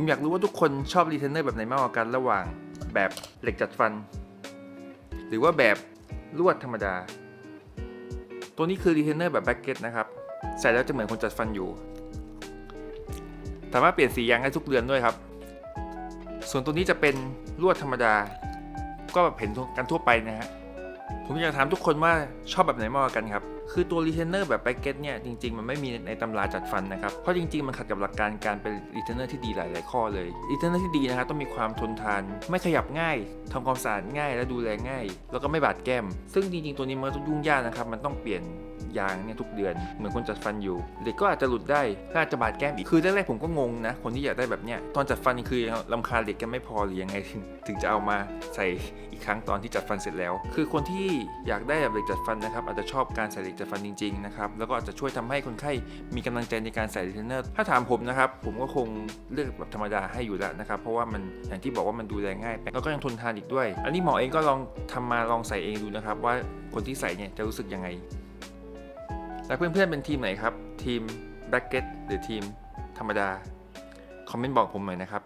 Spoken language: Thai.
ผมอยากรู้ว่าทุกคนชอบรีเทนเนอร์แบบไหนมากกว่ากันระหว่างแบบเหล็กจัดฟัน หรือว่าแบบลวดธรรมดา ตัวนี้คือรีเทนเนอร์แบบแบ็กเก็ตนะครับ ใส่แล้วจะเหมือนคนจัดฟันอยู่ สามารถเปลี่ยนสียางได้ทุกเดือนด้วยครับ ส่วนตัวนี้จะเป็นลวดธรรมดา ก็แบบเห็นกันทั่วไปนะฮะ ผมอยากถามทุกคนว่าชอบแบบไหนมากกว่ากันครับ คือตัวรีเทนเนอร์แบบแบ็กเก็ตเนี่ยจริงๆ มันไม่มีในตำราจัดฟันนะครับ เพราะจริงๆ มันขัดกับหลักการการเป็นรีเทนเนอร์ที่ดีหลาย ๆ ข้อเลยรีเทนเนอร์ที่ดีนะครับต้องมีความทนทาน ไม่ขยับง่ายทำความสะอาดง่ายและดูแลง่าย แล้วก็ไม่บาดแก้ม ซึ่งจริงๆ ตัวนี้มันต้องยุ่งยากนะครับ มันต้องเปลี่ยนยางเนี่ยทุกเดือนเหมือนคนจัดฟันอยู่ เด็กก็อาจจะหลุดได้ก็อาจจะบาดแก้มอีกคือแรกๆผมก็งงนะ คนที่อยากได้แบบเนี้ยตอนจัดฟันคือลำคาเด็กกันไม่พอหรือยังไงถึงถึงจะเอามาใส่อีกครั้งตอนที่จัดฟันเสร็จแล้ว คือคนที่อยากได้แบบเหล็กจัดฟันนะครับอาจจะชอบการใส่เหล็กจัดฟันจริงๆนะครับแล้วก็อาจจะช่วยทำให้คนไข้มีกำลังใจในการใส่รีเทนเนอร์ถ้าถามผมนะครับผมก็คงเลือกแบบธรรมดาให้อยู่แล้วนะครับเพราะว่ามันอย่างที่บอกว่ามันดูแลง่ายแล้วก็ยังทนทานอีกด้วย อันนี้หมอเองก็ลองทำมาลองใส่เองดูนะครับ ว่าคนที่ใส่เนี่ยจะรู้สึกยังไง แล้วเพื่อนๆเป็นทีมไหนครับทีมแบ็กเก็ตหรือทีมธรรมดาคอมเมนต์บอกผมหน่อยนะครับ